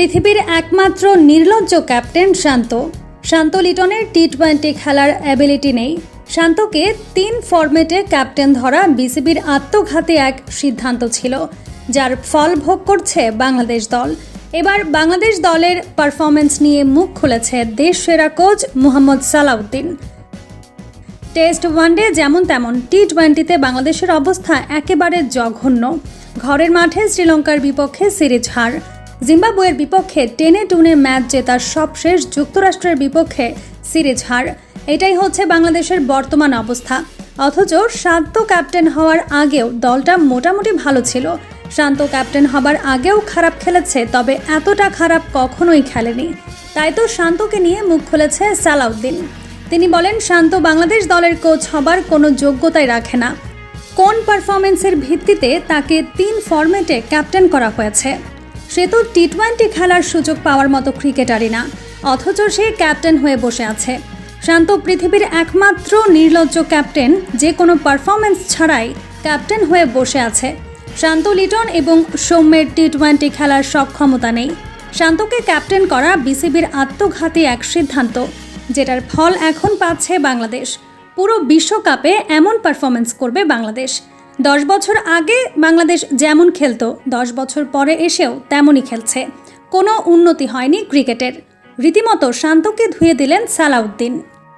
পৃথিবীর একমাত্র নির্লজ্জ ক্যাপ্টেন শান্ত। শান্ত লিটনের টি টোয়েন্টি খেলার অ্যাবিলিটি নেই। শান্তকে তিন ফরম্যাটে ক্যাপ্টেন ধরা বিসিবির আত্মঘাতী এক সিদ্ধান্ত ছিল, যার ফল ভোগ করছে বাংলাদেশ দল। এবার বাংলাদেশ দলের পারফরমেন্স নিয়ে মুখ খুলেছে দেশ সেরা coach Mohammad Salauddin. Test one day যেমন তেমন টি টোয়েন্টিতে বাংলাদেশের অবস্থা একেবারে জঘন্য। ঘরের মাঠে শ্রীলঙ্কার বিপক্ষে সিরিজ হার। জিম্বাবুয়ের বিপক্ষে টেনে টুনে ম্যাচ জেতার সবশেষ যুক্তরাষ্ট্রের বিপক্ষে সিরিজ হার। এটাই হচ্ছে বাংলাদেশের বর্তমান অবস্থা। অথচ শান্ত ক্যাপ্টেন হওয়ার আগেও দলটা মোটামুটি ভালো ছিল। শান্ত ক্যাপ্টেন হবার আগেও খারাপ খেলেছে, তবে এতটা খারাপ কখনোই খেলেনি। তাই তো শান্তকে নিয়ে মুখ খুলেছে সালাউদ্দিন। তিনি বলেন, শান্ত বাংলাদেশ দলের কোচ হবার কোনো যোগ্যতাই রাখে না। কোন পারফরমেন্সের ভিত্তিতে তাকে তিন ফরম্যাটে ক্যাপ্টেন করা হয়েছে? সে তো টি টোয়েন্টি খেলার সুযোগ পাওয়ার মতো ক্রিকেটারই না। অথচ সে ক্যাপ্টেন হয়ে বসে আছে। শান্ত পৃথিবীর একমাত্র নির্লজ্জ ক্যাপ্টেন, যে কোনো পারফরমেন্স ছাড়াই ক্যাপ্টেন হয়ে বসে আছে। শান্ত লিটন এবং সৌম্যের টি টোয়েন্টি খেলার সক্ষমতা নেই। শান্তকে ক্যাপ্টেন করা বিসিবির আত্মঘাতী এক সিদ্ধান্ত, যেটার ফল এখন পাচ্ছে বাংলাদেশ। পুরো বিশ্বকাপে এমন পারফরমেন্স করবে বাংলাদেশ। দশ বছর আগে বাংলাদেশ যেমন খেলত, দশ বছর পরে এসেও তেমনই খেলছে। কোনো উন্নতি হয়নি ক্রিকেটের। রীতিমতো শান্তকে ধুয়ে দিলেন সালাউদ্দিন।